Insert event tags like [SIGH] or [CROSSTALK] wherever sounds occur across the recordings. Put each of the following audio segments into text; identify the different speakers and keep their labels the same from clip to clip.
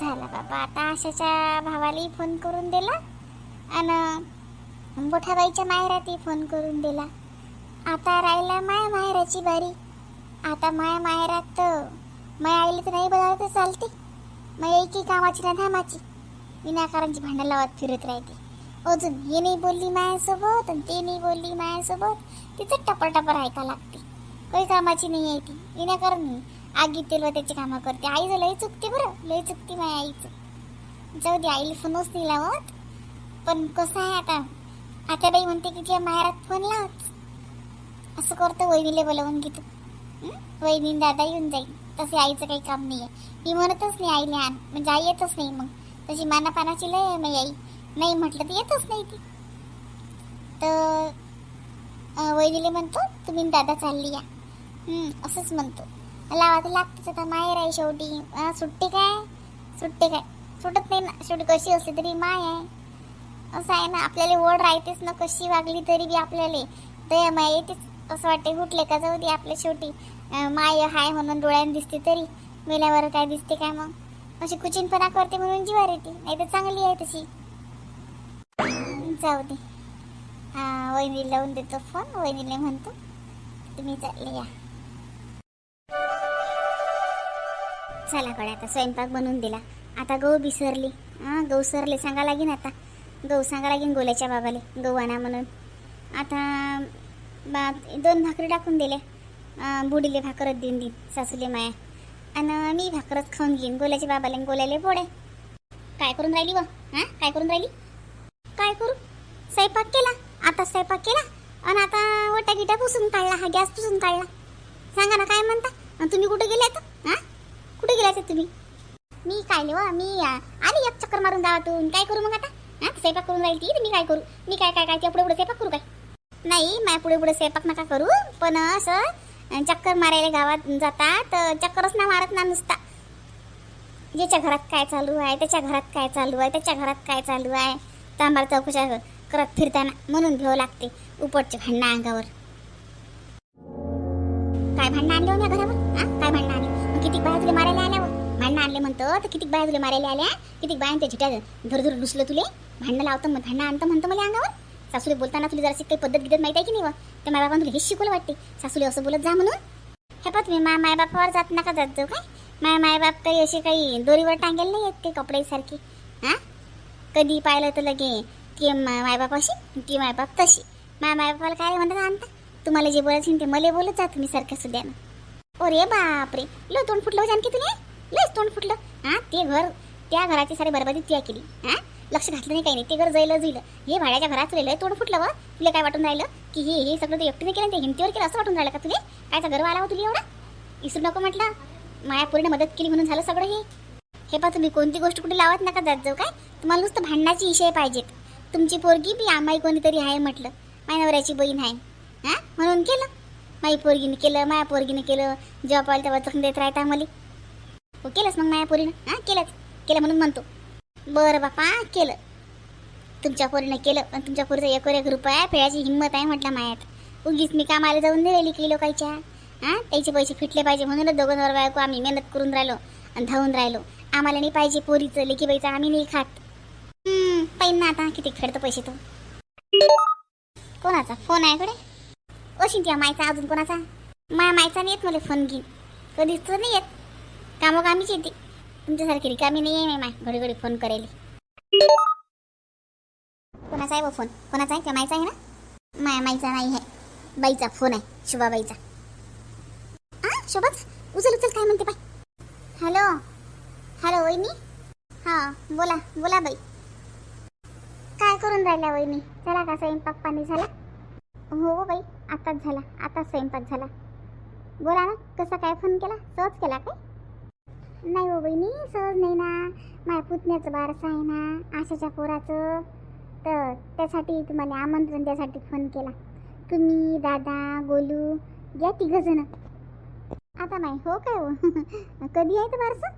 Speaker 1: झाला. बाबा आता आशाच्या भावालाही फोन करून दिला आणि बोठाबाईच्या माहेरातही फोन करून दिला. आता राहिला माया माहेराची बारी. आता माया माहेरात तर माया आईला तर नाही बघायला तर चालते. मग एकी कामाची ना धामाची. विनाकारांची भांडण लावत फिरत राहते. अजून हे नाही बोलली माझ्यासोबत आणि ते नाही बोलली माझ्यासोबत तिचं टपर टपर ऐका लागते. काही कामाची नाही आहे ती. विनाकारण आगीत तेल त्याची कामं करते. आईचं लई चुकते बरं. लई चुकते माझ्या आईचं जाऊ दे आईला फोनच नाही लावत पण कसं आहे आता? आता बाई म्हणते की तुझ्या माहेरात फोन लावच असं करतो वहिनीला बोलवून घेतो. वहिनी दादा येऊन जाईल. तसे आईचं काही काम नाही आहे मी म्हणतच नाही आई आण म्हणजे आई येतच नाही मग. तशी मानापानाची लय आहे माझी आई. नाही म्हटलं तर येतच नाही ती. तर वहिनीला म्हणतो तुम्ही दादा चालली या. असंच म्हणतो. लावा तर लागतेच आता. माहेर आहे शेवटी. सुट्टी काय? सुट्टी काय? सुटत नाही ना. शेवटी कशी असली तरी माय आहे. असं आहे ना. आपल्याला ओढ राहतेच ना. कशी वागली तरी बी आपल्याला. दया माय येतेच. असं वाटते कुठले का? जाऊ दे आपल्या शेवटी. माय हाय म्हणून डोळ्याने दिसते तरी. मेल्यावर काय दिसते काय मग? अशी कुचिनपणा करते म्हणून जीवार येते नाही तर चांगली आहे तशी. जाऊ दे. हा वहिनी लावून देतो फोन वहिनीला म्हणतो तुम्ही चालले या. चला कडे आता स्वयंपाक बनवून दिला. आता गहू बिसरली. हां गहू सरले सांगा लागेन आता. गहू सांगा लागेन गोल्याच्या बाबाले गहू आणा म्हणून. आता बा दोन भाकरी टाकून दिले बुडीले भाकरच देऊन देईन सासूले माया. आणि मी भाकरच खाऊन घेईन गोल्याच्या बाबाले गोल्याले पोळे काय करून राहिली व हां काय करून राहिली? काय करू? स्वयंपाक केला आता स्वयंपाक केला. आणि आता वटा गिटा पुसून काढला हा गॅस पुसून काढला. सांगा ना काय म्हणता? आणि तुम्ही कुठे गेले आता कुठे गेले तुम्ही? मी काय व हो, मी आ, आली एक चक्कर मारून गावातून. काय करू मग आता? हां स्वयंपाक करून राहील ती मी काय करू? मी काय काय काय त्या पुढे पुढे स्वयंपाक करू काय? नाही माझ्या पुढे पुढे स्वयंपाक नका करू पण असं चक्कर मारायला गावात जाता तर चक्करच ना मारत ना नुसता. ज्याच्या घरात काय चालू आहे त्याच्या घरात काय चालू आहे त्याच्या घरात काय चालू आहे तांबार चौकशा करत फिरताना म्हणून घ्यावं लागते उपटचे भांडणं अंगावर. काय भांडणं आणले हो घरावर? काय भांडणं आणले? किती बाया तुला मारायला आल्या हो. भांडणं आणले म्हणतो तर किती बाया तुला मारायला आल्या? किती बाया त्या झिट्या धर धर तुले? भांडणं लावतं मग भांडणं आणतं म्हणतं मला अंगावर? सासूले बोलताना तुला जराशी काही पद्धत गिद्धत माहिती आहे की नाही व? त्या मायबापानं तुला हे शिकवलं वाटते. सासूले असं बोलत जा म्हणून. हे पहा तुम्ही मा मायबापावर जात नका जात जाऊ काय? माय मायबाप काही असे काही दोरीवर टांगेल नाही आहेत ते कपड्यासारखे. हां? कधी पाहिलं तर लगे ती मा- मायबाप अशी ती मायबाप तशी. माय मायबापाला काय म्हणतात आणता? तुम्हाला जे बोलायचं ते मला बोलत जा तुम्ही सारख्या सुद्यानं. अरे बापरे. लो तोंड फुटलं हो जानकी तुला? लयच तोंड फुटलं. हा ते घर त्या घराची सारी बरबादी त्या केली. हा? लक्ष घातलं नाही काही नाही. ते घर जायला जाईल हे भाड्याच्या घरात लय तोंड फुटलं व. तुला काय वाटून राहिलं? की हे हे सगळं ते एकटीने केलं ते हिमतीवर केलं असं वाटून राहिलं का तुले? कायचा गर्व आला हो तुला एवढा? इसरू नको म्हटलं. माया पूर्ण मदत केली म्हणून झालं सगळं हे. हे पहा तुम्ही कोणती गोष्ट कुठे लावत नका जात जाऊ काय? तुम्हाला नुसतं भांडणाची विषय पाहिजेत. तुमची पोरगी बी आम्हाही कोणीतरी आहे म्हटलं. माय नवऱ्याची बहीण आहे. हां? म्हणून केलं. माई पोरगीने केलं माया पोरगीने केलं. जेव्हा पाहिलं तेव्हा चखून देत राहता आम्हाला. हो केलंच मग माया पोरीनं. हां केलंच. केलं म्हणून म्हणतो. बरं बापा केलं. तुमच्या पोरीनं केलं पण तुमच्या पोरीचा एक एक रुपया फेळाची हिंमत आहे म्हटलं मायात. उगीच मी कामाला जाऊन नाही राहिली काही लोकांच्या. हां त्याचे पैसे फिटले पाहिजे म्हणूनच दोघं बायको आम्ही मेहनत करून राहिलो आणि धावून राहिलो. आम्हाला नाही पाहिजे पोरीचं लेकीबाईचं आम्ही नाही खात. पैन ना आता किती खेळतो पैसे तो. कोणाचा? फोन आहे कडे? अशी त्या मायचा अजून कोणाचा? माया मायचा नाही येत मला फोन घेईन कधीच तर नाही येत. कामोकामीच येते तुमच्यासारखी रिकामी नाही आहे माय. घडी घडी फोन करेल. कोणाचा आहे व फोन कोणाचा आहे? त्या मायचा आहे ना? माया मायचा नाही आहे. बाईचा फोन आहे. शुभाबाईचा. हा शोभाच? उचल उचल. काय म्हणते बाई? हॅलो? हॅलो वहिनी? हां बोला. बोला बाई. काय करून राहिल्या वहिनी? झाला का स्वयंपाक पाणी? झाला? हो, हो बाई. आताच झाला आताच स्वयंपाक झाला. बोला ना कसा काय फोन केला? सहज केला काय? नाही हो बहिणी सहज नाही ना. माझ्या पुतण्याचं बारसं आहे ना आशाच्या पोराचं. तर त्यासाठी तुम्हाला आमंत्रण द्यासाठी फोन केला. तुम्ही दादा गोलू या तिघंजणं जण. आता नाही हो काय हो? [LAUGHS] कधी आहे तर बारसं?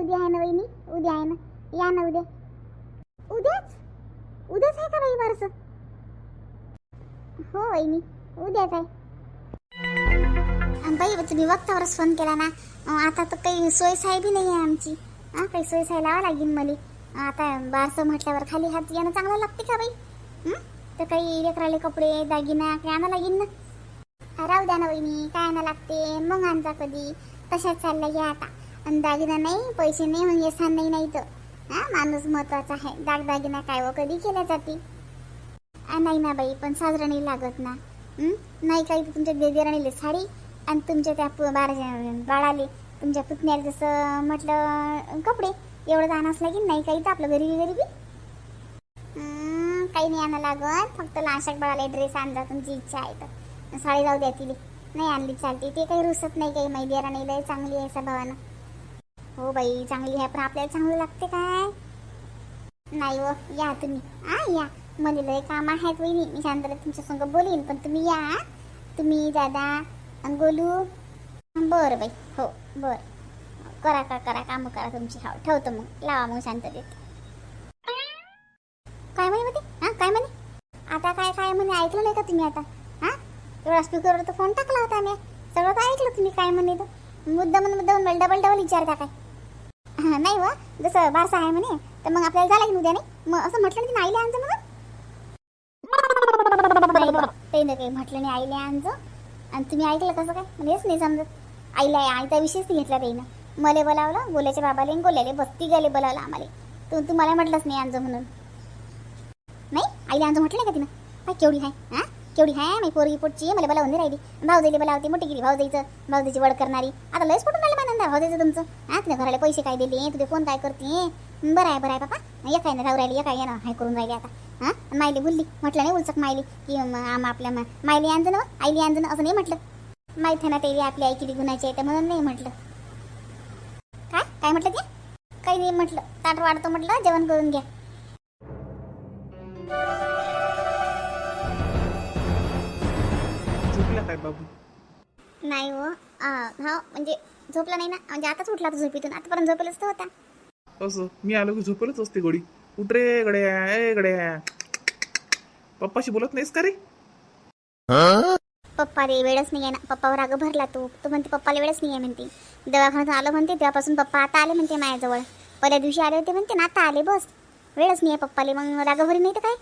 Speaker 1: उद्या आहे ना बहिणी उद्या आहे ना. या ना उद्या. उद्याच? उद्याच आहे का बाई बारसं? हो वहिनी. उद्याच आहे बाई तुम्ही वक्तावरच फोन केला ना. आता तर काही सोय साहेबी नाही आहे आमची. हां काही सोय साय लावा लागेल मला. आता बारसं म्हटल्यावर खाली हात येणं चांगलं लागते का बाई? तर काही लेकराले कपडे दागिना काही आणा लागेल ना. राहू द्या ना वहिनी काय आणा लागते? मग आणता कधी. तशाच चालला घ्या आता? आणि दागिना नाही पैसे नाही म्हणजे येसान नाही नाही तर. हां माणूस महत्त्वाचा आहे. दागदागिना काय व कधी केल्या जाते आ, नाही ना बाई पण साजरा नाही लागत ना. नाही काही तुमच्या तुमच्या देदेराणीले साडी आणि तुमच्या त्या पु- बाळा बाळाले तुमच्या पुतण्याला जसं म्हटलं कपडे एवढं जाणंच लागेल नाही काही तर आपलं गरीबी गरीबी. काही नाही आणा लागत फक्त लहानशाक बाळाला ड्रेस आणजा तुमची इच्छा आहे तर. साडी जाऊ द्या तिले. नाही आणली चालते. ते काही रुसत नाही काही माहिती देराणी लय चांगली आहे स्वभावानं. हो बाई चांगली आहे पण आपल्याला चांगलं लागते काय? नाही व या तुम्ही. हा या. मला लय काम आहेत वहिनी. मी शांतला तुमच्या संग बोलीन पण तुम्ही या. तुम्ही दादा गोलू. बरं बाई. हो बरं. करा करा करा कामं करा तुमची. हो ठेवतो मग. लावा मग शांत देत काय म्हणे मध्ये हां काय म्हणे? आता काय काय म्हणे? ऐकलं नाही का तुम्ही आता? हां? एवढा स्पीकरवर तर फोन टाकला होता मी सगळं काय ऐकलं तुम्ही काय म्हणे तर. मुद्दा म्हणून मुद्दा म्हणून डबल डबल विचारता काय? हां नाही व. जसं बारसा आहे म्हणे तर मग आपल्याला झाला की उद्या नाही? मग असं म्हटलं नाही म्हणून नाही आमचं मग नाही काही म्हटलं नाही आईले आणजो आणि तुम्ही ऐकलं कसं काय? म्हणजे हेच नाही समजत. आईला आईचा विषयच नाही घेतला त्याईनं. मला बोलावलं गोल्याच्या बाबाले गोल्याले बस्ती गेले बोलावलं आम्हाला. तू तुम्हाला म्हटलंच नाही आणजो म्हणून. नाही? आईला आणजो म्हटलं नाही का तिनं? काय केवढी आहे हा? केवढी आहे मी पोरगी पोटची मला बोलावून नाही राहिली. भाऊजाईला बोलावते मोठी गिरी भाऊजाईचं भाऊजाईची वड करणारी. आता लयच कुठून आलं मानंदा भाऊजाईचं तुमचं? हा तुझ्या घराला पैसे काय दिले? तुझे फोन काय करते? बरं आहे बरं आहे पापा एक आहे ना राहू राहिली एक आहे ना हाय करून राहिली आता. हा? मायली बोलली म्हटलं नाही उलचक मायली की आम आपल्या मायली आणजं ना आईली आणजं असं नाही म्हटलं. माहीत आहे ना ते आपली आई किती गुणाची आहे तर म्हणून नाही म्हटलं. काय? काय म्हटलं ते? काही नाही म्हटलं. ताट वाढतो म्हटलं जेवण करून घ्या.
Speaker 2: झोपला काय बाबू.
Speaker 1: नाही हो हा म्हणजे झोपला नाही ना म्हणजे आताच उठला तो झोपेतून आतापर्यंत झोपेलच तर होता
Speaker 2: असं. मी आलो की झोपलच असते गडी उठ रे गड्या. ए गड्या. पप्पाशी बोलत नाहीस का रे?
Speaker 1: पप्पा रे वेळच नाही आहे ना. पप्पावर राग भरला तो. तो म्हणते पप्पाला वेळच नाही आहे म्हणते. दवाखान्यात आलं म्हणते तेव्हापासून पप्पा आता आले म्हणते माझ्याजवळ. पहिल्या दिवशी आले होते म्हणते ना आता आले बस. वेळच नाही आहे पप्पाले. मग राग भरी नाही तर काय?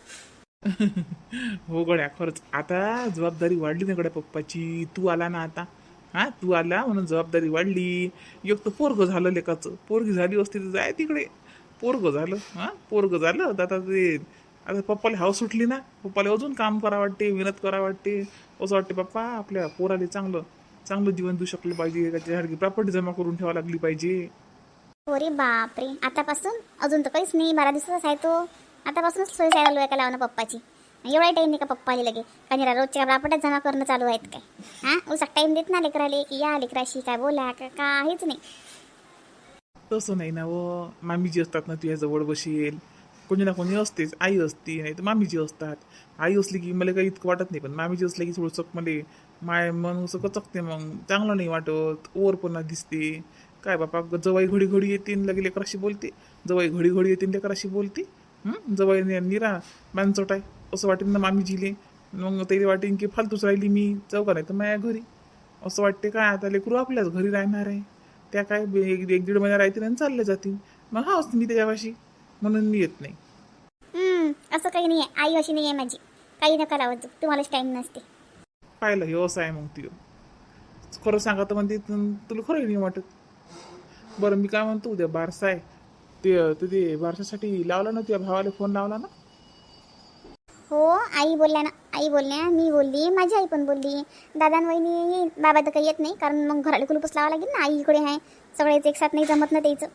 Speaker 1: [LAUGHS]
Speaker 2: हो गड्या खरंच. आता जबाबदारी वाढली ना गड्या पप्पाची. तू आला ना आता. हा तू आला म्हणून जबाबदारी वाढली. एक तर पोरग झालं लेकाचं. पोरगी झाली असती तर जाय तिकडे. पोरग झालं हा पोरग झालं. तर आता ते आता पप्पाला हाव सुटली ना. पप्पाला अजून काम करा वाटते मेहनत करा वाटते. असं वाटते पप्पा आपल्या पोराला चांगलं चांगलं जीवन देऊ शकलं पाहिजे. त्याच्यासारखी प्रॉपर्टी जमा करून ठेवा लागली पाहिजे.
Speaker 1: अरे बापरे. आतापासून? अजून तर काहीच नाही. बारा दिवसाचाच आहे तो. आतापासूनच सोय सायला एका लावणं पप्पाची. एवढा टाईम नाही का पप्पाले लगे? कारण जरा रोजच्या रापटात जमा करणं चालू आहेत काय? हां? उसाक टाईम देत ना लेकराले की या लेकराशी काय बोला का काहीच नाही.
Speaker 2: तसं नाही ना व मामीजी असतात ना तुझ्याजवळ बसेल. कोणी ना कोणी असतेच. आई असते नाही तर मामीजी असतात. आई असली की मला काही इतकं वाटत नाही पण मामीजी असले की थोडंसं मला माय मन असं कचकते मग. चांगलं नाही वाटत. ओरपणा दिसते. काय बापा जवाई घडी घडी येते लगे लेकराशी बोलते. जवाई घडी घडी येते लेकराशी बोलते. जवाई निरा मानचोट आहे असं वाटेल ना मामीजीले मग तरी वाटेन की फालतूच राहिली मी जाऊ का नाही तर माझ्या घरी. असं वाटते काय आता लेकरू आपल्याच घरी राहणार आहे. त्या काय एक एक दीड महिना राहतील आणि चालले जातील. मग हा असते मी त्याच्यापाशी म्हणून मी येत नाही.
Speaker 1: असं काही नाही आहे आई अशी नाही आहे माझी. काही नका लावत जाऊ तुम्हालाच टाईम नसते.
Speaker 2: पाहिलं हे असं आहे मग ती. खरं सांगा तर म्हणते तुला खरं नाही वाटत? बरं मी काय म्हणतो उद्या बारसा आहे. ते ते- ते बारसासाठी लावला ना तुझ्या भावाला फोन लावला ना?
Speaker 1: हो आई बोलल्या ना आई बोलल्या मी बोलली माझी आई पण बोलली. दादा वहिनी येईल बाबा तर काही येत नाही कारण मग घराला कुलूपच लावा लागेल ना आई इकडे आहे. सगळेच एक साथ नाही जमत ना त्याचं.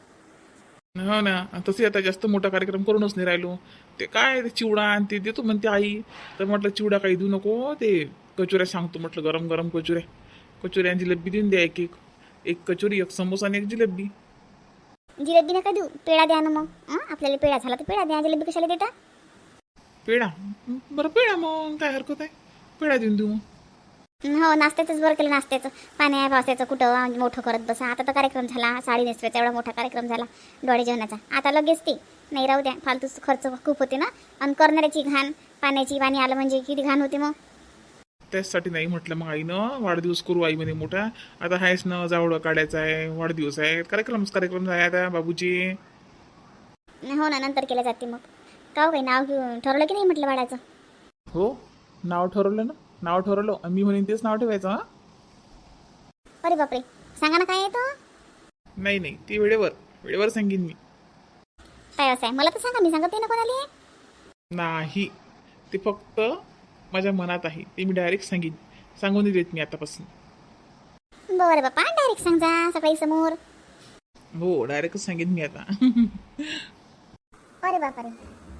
Speaker 2: हो ना तसे आता जास्त मोठा कार्यक्रम करूनच नाही राहिलो. ते काय ते चिवडा आणि ते देतो म्हणते आई. तर म्हटलं चिवडा काही देऊ नको ते कचोऱ्या सांगतो म्हटलं गरम गरम कचोऱ्या. कचोऱ्या आणि जिलेबी देऊन द्या एक एक. एक कचोरी एक समोसा आणि एक जिलेबी.
Speaker 1: जिलेबी नका देऊ पेढा द्या ना मग. हं? आपल्याला पेढा झाला तर पेढा द्या. जिलेबी कशाला देता?
Speaker 2: पेढा. बरं पेढा मग. काय हरकत आहे? पेढा देऊन देऊ मग.
Speaker 1: हो नाश्त्याचंच बरं केलं नाश्त्याचं. पाण्या पावसाचं कुठं म्हणजे मोठं करत बसा. आता तर कार्यक्रम झाला साडी नेसवायचा एवढा मोठा कार्यक्रम झाला डोळे जेवणाचा. आता लगेच ते. नाही राहू द्या फालतू खर्च खूप होते ना. आणि करणाऱ्याची घाण पाण्याची पाणी आलं म्हणजे किती घाण होते मग.
Speaker 2: त्याचसाठी नाही म्हटलं मग आईनं. वाढदिवस करू आई म्हणे मोठा. आता हायच ना जावळं काढायचं आहे वाढदिवस आहे. कार्यक्रमच कार्यक्रम आहे आता बाबूची
Speaker 1: हो ना नंतर केलं जाते मग. का हो काही नाव घेऊन ठरवलं की नाही म्हटलं बाळाचं?
Speaker 2: हो नाव ठरवलं ना? नाव ठरवलं. मी म्हणेन तेच नाव ठेवायचं हा?
Speaker 1: अरे बापरे. सांगा ना काय आहे तो?
Speaker 2: नाही नाही. ते वेळेवर. वेळेवर सांगेन मी.
Speaker 1: काय असं आहे? मला तर सांगा. मी सांगत नाही ना कोणाला?
Speaker 2: नाही. ते फक्त माझ्या मनात आहे. ते मी डायरेक्ट सांगेन. सांगून नाही देत मी आतापासून.
Speaker 1: बरं बापा. डायरेक्ट सांग जा सकाळी समोर.
Speaker 2: हो डायरेक्टच सांगेन मी आता. [LAUGHS]
Speaker 1: अरे बापरे.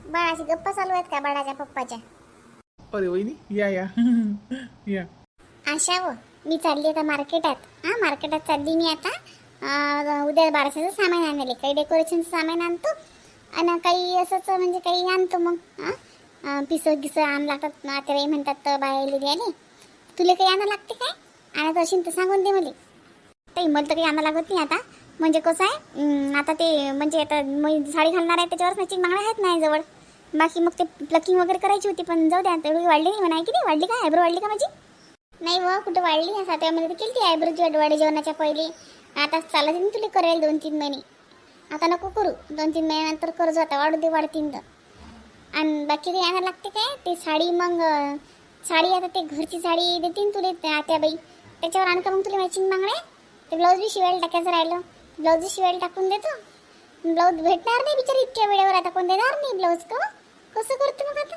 Speaker 1: बाळाची गप्पा चालू आहेत का बाळाच्या पप्पाच्या?
Speaker 2: अरे वहिनी या या. [LAUGHS] या.
Speaker 1: आशा व मी चालली आता मार्केटात. हां मार्केटात चालली मी आता. अं, उद्या बारशाचं सामान आणले काही डेकोरेशनचं सामान आणतो. आणि काही असंच म्हणजे काही आणतो मग हां. पिसं गिसं आण लागतात नातेवाई म्हणतात तर बाहेर द्यायला तुला काही आणा लागते काय? आणत असेल तर सांगून दे मला. काही मला तर काही आणा लागत नाही आता. म्हणजे कसं आहे अं, आता ते म्हणजे आता मी साडी घालणार आहे त्याच्यावर मॅचिंग मागण्या आहेत नाही जवळ बाकी मग ते प्लकिंग वगैरे करायची होती पण जाऊ द्या तेवढी वाढली नाही म्हणा की नाही? वाढली का? आयब्रो वाढली का माझी? नाही व कुठं वाढली ना सातव्यामध्ये तर केली ती आयब्रोची वाढ जेवणाच्या पहिले. आता चालत ना तुला करेल दोन तीन महिने. आता नको करू. दोन तीन महिन्यानंतर कर्ज आता वाढू दे वाढतीन तर आणि बाकी काही आणायला लागते काय? ते साडी मग साडी आता ते घरची साडी देतीन तुले त्या आत्याबाई. त्याच्यावर आणखं मग तुला मॅचिंग मागणे ते ब्लाऊज बी शिवायला टाकायचं राहिलं. ब्लाऊज शिवायला टाकून देतो. ब्लाऊज भेटणार नाही बिचारी इतक्या वेळेवर. आता कोण देणार नाही ब्लाऊज का? कसं करतो मग आता?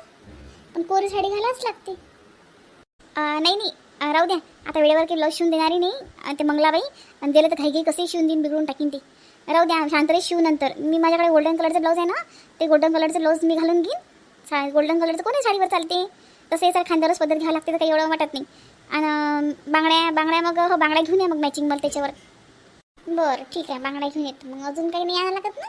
Speaker 1: पण कोरी साडी घालाच लागते. नाही नाही. राहू द्या. आता वेळेवर काही ब्लाऊज शिवून देणारी नाही. आणि ते मंगलाबाई. आणि दिलं तर काही काही कसंही शिवून देईन बिघडून टाकीन ते. राहू द्या. शांतरे शिव नंतर. मी माझ्याकडे गोल्डन कलरचं ब्लाऊज आहे ना ते गोल्डन कलरचं ब्लाऊज मी घालून घेईन. सा गोल्डन कलरचं कोणी साडीवर चालते? तसे सर खांद्यावरच पद्धत घ्यावं लागते तर काही एवढं वाटत नाही. आणि बांगड्या बांगड्या मग हो बांगड्या घेऊन या मग मॅचिंग मला त्याच्यावर. बरं ठीक आहे. बांगड्या घेऊन येतो. मग अजून काही नाही आणायला लागत ना?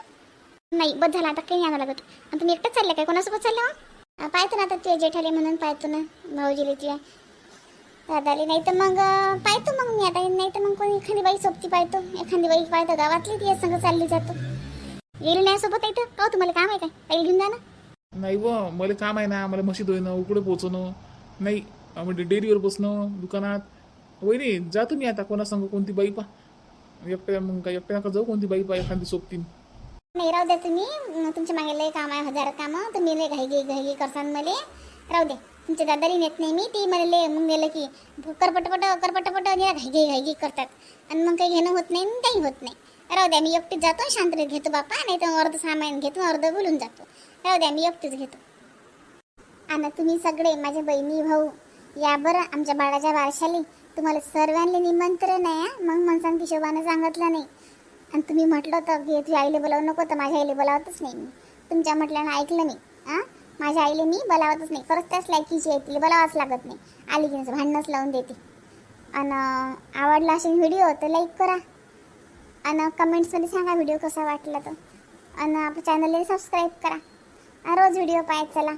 Speaker 1: नाही बस झाला आता काही नाही लागत. आणि तुम्ही एकटंच चाललं काय? कोणासोबत चाललं हो? पाहतो ना आता ते जेठाले म्हणून पाहतो ना भाऊजीले तुझ्या. दादाले नाही तर मग पाहतो मग मी आता. नाही तर मग कोणी एखादी बाई सोबती पाहतो. एखादी बाई पाहतो गावातली ती संग चालली जातो. गेली नाही सोबत नाही तर? का हो, तुम्हाला काम आहे काय? पहिले घेऊन जा ना.
Speaker 2: नाही व मला काम आहे ना मला म्हशी धुणं उकडे पोचवणं. नाही म्हणजे डेअरीवर बसणं दुकानात. वहिनी जातो मी आता कोणा कोणती बाई पा एकट्या मग काय एकट्या नका जाऊ कोणती बाई पा एखादी सोबतीन.
Speaker 1: नाही राहू द्या तुम्ही. तुमच्या मागे लय काम आहे हजार कामं. तुम्ही लय घाई घाई करसान मले. राहू दे तुमच्या दादारी नेत नाही मी. ती मला लय मग गेलं की करपटपट करपटपट घाई घाई घाई करतात. आणि मग काही घेणं होत नाही काही होत नाही. राहू द्या मी एकटीच जातो शांततेत घेतो बापा. नाही तर अर्ध सामान घेतो अर्ध बोलून जातो. राहू द्या मी एकटीच घेतो. आणि तुम्ही सगळे माझ्या बहिणी भाऊ या बरं आमच्या बाळाच्या वारशाली. तुम्हाला सर्वांनी निमंत्रण आहे मग मन की शोभानं सांगितलं नाही. आणि तुम्ही म्हटलं होतं की तुझ्या आईला बोलावू नको तर माझ्या आईला बोलावतच नाही मी. तुमच्या म्हटल्यानं ऐकलं मी हां? माझ्या आईला मी बोलावतच नाही. खरंच त्याच लायकीची आहे तिला बोलावंच लागत नाही. आली की नसं भांडणंच लावून देते. आणि आवडला असेल व्हिडिओ तर लाईक करा. आणि कमेंट्समध्ये सांगा व्हिडिओ कसा वाटला तर आणि आपल्या चॅनलला सबस्क्राईब करा. रोज व्हिडिओ पाहत चला.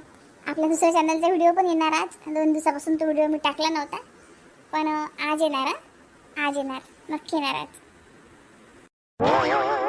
Speaker 1: आपल्या दुसऱ्या चॅनलचा व्हिडिओ पण येणार आज. दोन दिवसापासून तो व्हिडिओ मी टाकला नव्हता. पण आज येणार आज येणार. नक्की येणार आज. Oh,